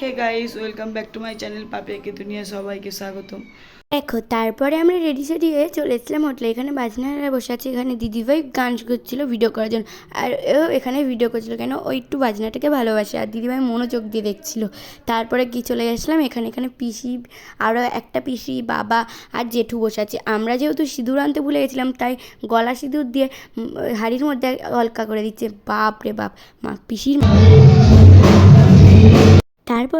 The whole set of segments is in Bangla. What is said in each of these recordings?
Hey guys welcome back to my channel পাপিয়াকে দুনিয়া সবাইকে স্বাগতম। দেখো, তারপরে আমরা রেডি সেডি হয়ে চলে এসেছিলাম হোটেলে এখানে বাজনারা বসে আছে, এখানে দিদিভাই গান করছিল ভিডিও করার জন্য। আর ও এখানে ভিডিও করছিল কেন? ও একটু বাজনাটাকে ভালোবাসে আর দিদিভাই মনোযোগ দিয়ে দেখছিল। তারপরে কি চলে গেছিলাম এখানে এখানে পিসি আরও একটা পিসি, বাবা আর জেঠু বসে আছে। আমরা যেহেতু সিঁদুর আনতে ভুলে গেছিলাম, তাই গলা সিঁদুর দিয়ে হাঁড়ির মধ্যে হলকা করে দিচ্ছে। বাপ রে বাপ, মা, পিসির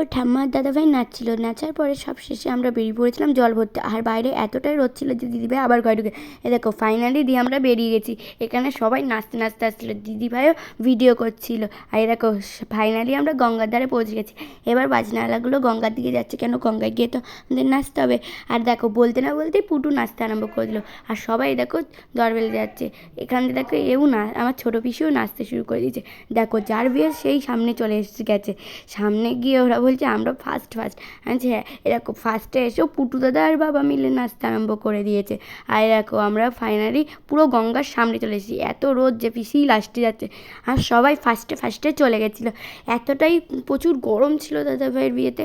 তারপর ঠাম্মার দাদাভাই নাচছিল। নাচার পরে সব শেষে আমরা বেরিয়ে পড়েছিলাম জল ভরতে। আর বাইরে এতটাই রোদ ছিল যে দিদিভাই আবার ঘরে ঢুকে এ দেখো ফাইনালি দিয়ে আমরা বেরিয়ে গেছি। এখানে সবাই নাচতে নাচতে আসছিল। দিদিভাইও ভিডিও করছিল। আর এ দেখো ফাইনালি আমরা গঙ্গার ধারে পৌঁছে গেছি। এবার বাজনাওয়ালাগুলো গঙ্গার দিকে যাচ্ছে। কেন গঙ্গায় গিয়ে তো আমাদের নাচতে হবে? আর দেখো, বলতে না বলতেই পুটু নাচতে আরম্ভ করে দিল আর সবাই দেখো, দরবেলে যাচ্ছে। এখান থেকে দেখো, এও না, আমার ছোটো পিসিও নাচতে শুরু করে দিয়েছে। দেখো, যার বিয়ে সেই সামনে চলে এসে গেছে। সামনে গিয়ে ওরা বলছে, আমরা ফার্স্ট ফার্স্ট আচ্ছা হ্যাঁ এরকম ফার্স্টে এসেও পুটু দাদা আর বাবা মিলে নাচতে আরম্ভ করে দিয়েছে। আর এরকম আমরা ফাইনালি পুরো গঙ্গার সামনে চলে এসেছি। এত রোদ যে পিসি লাস্টে যাচ্ছে। আর সবাই ফার্স্টে ফার্স্টে চলে গেছিল। এতটাই প্রচুর গরম ছিল দাদা ভাইয়ের বিয়েতে।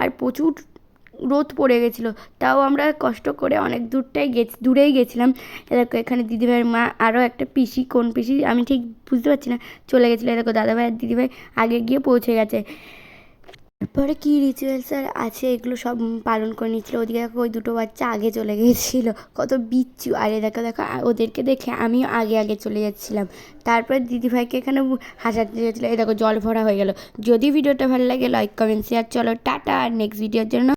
আর প্রচুর রোদ পড়ে গেছিল। তাও আমরা কষ্ট করে অনেক দূরটাই গেছি, দূরেই গেছিলাম। এ দেখো, এখানে দিদিভাইয়ের মা আরও একটা পিসি, কোন পিসি? আমি ঠিক বুঝতে পারছি না। চলে গেছিল এ দেখো দাদাভাই আর দিদিভাই আগে গিয়ে পৌঁছে গেছে। তারপরে কী রিচুয়ালস আর আছে? এগুলো সব পালন করে নিচ্ছিল ওদিকে দেখো ওই দুটো বাচ্চা আগে চলে গেছিল কত বিচ্ছু। আরে দেখো দেখো ওদেরকে দেখে আমিও আগে আগে চলে যাচ্ছিলাম। তারপরে দিদিভাইকে এখানে হাসাতে যাচ্ছিল এই দেখো, জল ভরা হয়ে গেল। যদি ভিডিওটা ভালো লাগে লাইক কমেন্ট শেয়ার চলো, টাটা। আর নেক্সট ভিডিওর জন্য